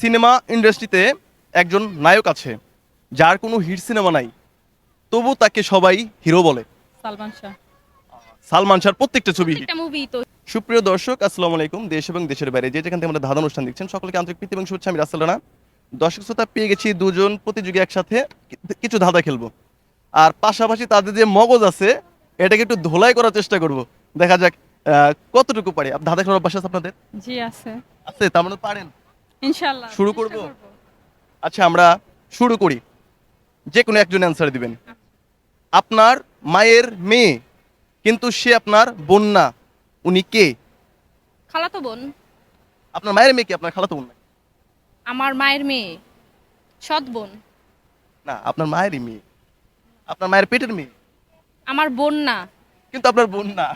Cinema ইন্ডাস্ট্রিতে একজন নায়ক আছে যার কোনো হিট সিনেমা নাই। তবু তাকে সবাই হিরো বলে। সালমান শাহ। সালমান শাহর প্রত্যেকটা ছবি মুভি তো। সুপ্রিয় দর্শক আসসালামু আলাইকুম। দেশ এবং দেশের বাইরে যে যেখান থেকে ধাঁধা অনুষ্ঠান দেখছেন সকলকে আন্তরিক প্রীতি এবং শুভেচ্ছা। আমি রাসেল রানা। দর্শক শ্রোতা পেয়ে গেছি দুজন প্রতিযোগী একসাথে কিছু ধাঁধা খেলব। আর পাশাপাশি তাদের যে মগজ আছে এটাকে একটু ধোলাই করার চেষ্টা করব। দেখা যাক আহ, কতটুকু পারি। ধাঁধা খেলার অভ্যাস আছে আপনাদের? জি আছে। আছে তার মানে পারেন। ইনশাআল্লাহ। শুরু করব? আচ্ছা আমরা শুরু করি। যে কোনো একজন অ্যান্সার দিবেন। আপনার মায়ের মেয়ে কিন্তু সে আপনার বোন না। উনি কে? খালাতো বোন। আপনার মায়ের মেয়ে কি? আপনার খালাতো বোন আমার মায়ের মেয়ে সৎ বোন। না আপনার মায়েরই মেয়ে। আপনার মায়ের পেটের মেয়ে? আমার বোন না। কিন্তু আপনার বোন না।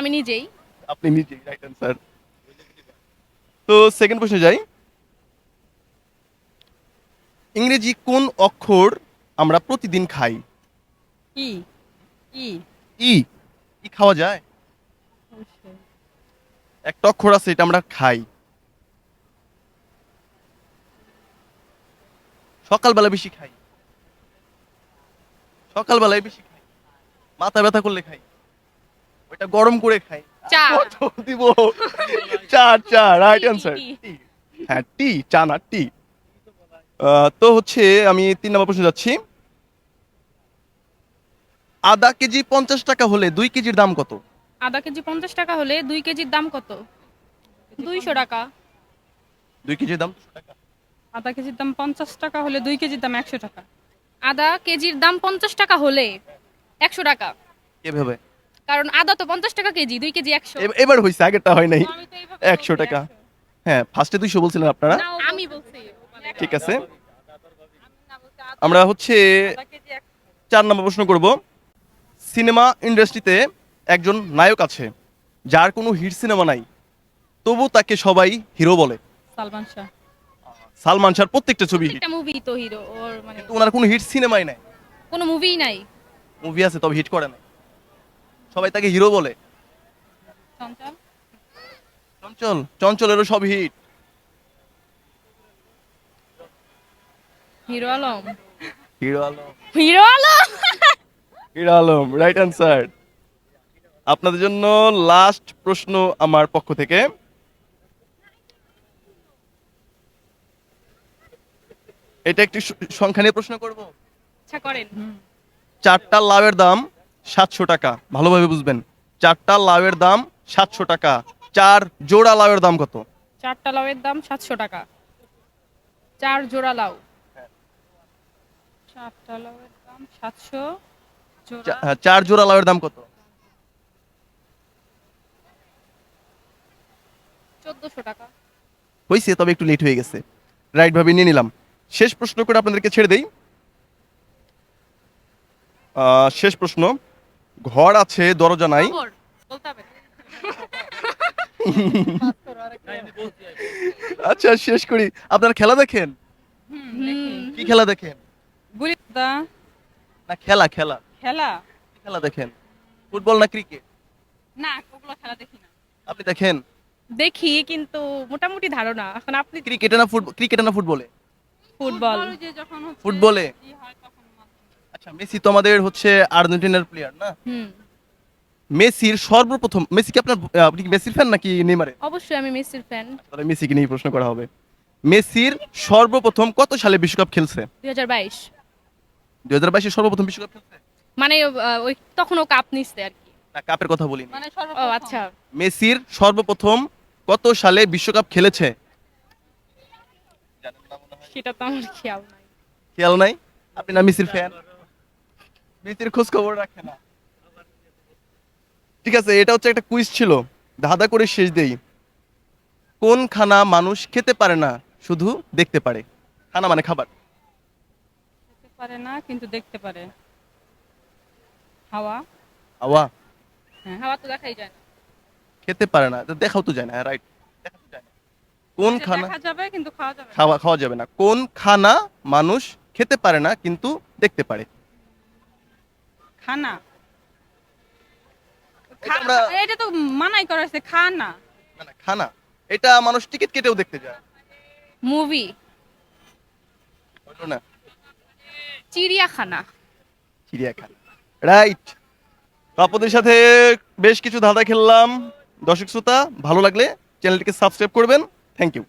আমি নিজেই। আপনি নিজেই রাইট অ্যান্সার তো সেকেন্ড প্রশ্নে যাই। ইংরেজি কোন অক্ষর আমরা প্রতিদিন খাই? ই ই। ই ই খাওয়া যায়? একটা অক্ষর আছে এটা আমরা খাই। সকালবেলা বেশি খাই। সকালবেলায় বেশি খাই। মাথা ব্যথা করলে খাই। ওইটা গরম করে খাই। চা। কত দিব চা চা রাইট অ্যান্সার। হ্যাঁ টি চা না টি তো হচ্ছে আমি তিন নম্বর প্রশ্ন যাচ্ছি। আধা কেজি পঞ্চাশ টাকা হলে দুই কেজির দাম কত? আধা কেজি পঞ্চাশ টাকা হলে দুই কেজির দাম কত? দুইশো টাকা। দুই কেজির দাম আধা কেজির দাম পঞ্চাশ টাকা হলে দুই কেজির দাম একশো টাকা। আধা কেজির দাম পঞ্চাশ টাকা হলে একশো টাকা। এভাবে। কারণ আদা তো পঞ্চাশ টাকা কেজি দুই কেজি একশো। এবার হয়েছে আগেরটা হয় নাই। আমি তো এইভাবে একশো টাকা। হ্যাঁ ফার্স্টে দুইশো বলছিলেন আপনারা? আমি বলছি। ঠিক আছে। আমরা হচ্ছে চার নম্বর প্রশ্ন করব। সিনেমা ইন্ডাস্ট্রিতে একজন নায়ক আছে যার কোনো হিট সিনেমা নাই। তবু তাকে সবাই হিরো বলে। সালমান শাহ। সালমান শাহর প্রত্যেকটা ছবি হিট। একটা মুভি তো হিরো ওর মানে ওনার কোনো হিট সিনেমাই নাই। কোনো মুভিই নাই। মুভি আছে তবে হিট করে না সবাই তাকে হিরো বলে। চঞ্চল? চঞ্চল চঞ্চলেরও সব hit hero Alam. Hero Alam. Hero Alam? Hero Alam right answer আপনাদের জন্য লাস্ট প্রশ্ন আমার পক্ষ থেকে। এটা একটি সংখ্যা নিয়ে প্রশ্ন করব? আচ্ছা করেন। চারটা লাভের দাম। সাতশো টাকা। ভালোভাবে বুঝবেন। চারটা লাউয়ের দাম সাতশো টাকা। চার জোড়া লাউয়ের দাম কত? চারটা লাউয়ের দাম সাতশো টাকা। চার জোড়া লাউ। চারটা লাউয়ের দাম সাতশো। চার জোড়া লাউয়ের দাম কত? চোদ্দশো টাকা। হয়েছে তবে একটু লেট হয়ে গেছে। রাইট ভাবে নিয়ে নিলাম। শেষ প্রশ্ন করে আপনাদেরকে ছেড়ে দেই। শেষ প্রশ্ন। ঘর আছে দরজা নাই। আচ্ছা শেষ করি। আপনার খেলা দেখেন? কি খেলা দেখেন? না খেলা খেলা। খেলা? খেলা দেখেন? ফুটবল না ক্রিকেট? না ওগুলো খেলা দেখি না। আপনি দেখেন? দেখি কিন্তু মোটামুটি ধারণা। এখন আপনি ক্রিকেটে না ফুটবল ক্রিকেটে না ফুটবলে? ফুটবল। ফুটবলে ই হয় তখন মাত্র। আচ্ছা মেসি তো আমাদের হচ্ছে আর্জেন্টিনার প্লেয়ার না? মেসির সর্বপ্রথম মেসি কি আপনার আপনি কি মেসির ফ্যান নাকি নেইমারের? অবশ্যই আমি মেসির ফ্যান তাহলে মেসিকে নিয়ে প্রশ্ন করা হবে। মেসির সর্বপ্রথম কত সালে বিশ্বকাপ খেলছে? দুই হাজার বাইশ। দুই হাজার বাইশে সর্বপ্রথম বিশ্বকাপ খেলছে? মানে ওই তখন ও কাপ নিচ্ছে আর কি। না কাপের কথা বলিনি। মানে ও সর্বপ্রথম আচ্ছা। মেসির সর্বপ্রথম কত সালে বিশ্বকাপ খেলেছে? সেটা তো আমার খেয়াল নাই। খেয়াল নাই? আপনি না মেসির ফ্যান মেসির খোঁজ খবর রাখে না। ঠিক আছে এটা হচ্ছে একটা কুইজ ছিল। ধাঁধা করে শেষ দেই। কোন খানা মানুষ খেতে পারে না শুধু দেখতে পারে। খানা মানে খাবার। দেখতে পারে না কিন্তু দেখতে পারে। হাওয়া। আওয়া হাওয়া তো দেখাই যায় না। খেতে পারে না তো দেখাও তো যায় না রাইট কোন খানা দেখা যাবে কিন্তু খাওয়া যাবে খাওয়া খাওয়া যাবে না। কোন খানা মানুষ খেতে পারে না কিন্তু দেখতে পারে। খানা। এটা তো মানাই করা হয়েছে খা না না, না, খানা। এটা মানুষ টিকিট কেটেও দেখতে যায়। মুভি। না চিড়িয়াখানা। চিড়িয়াখানা। রাইট আপনাদের সাথে বেশ কিছু ধাঁধা খেললাম। দর্শক শ্রোতা ভালো লাগলে চ্যানেলটিকে সাবস্ক্রাইব করবেন। Thank you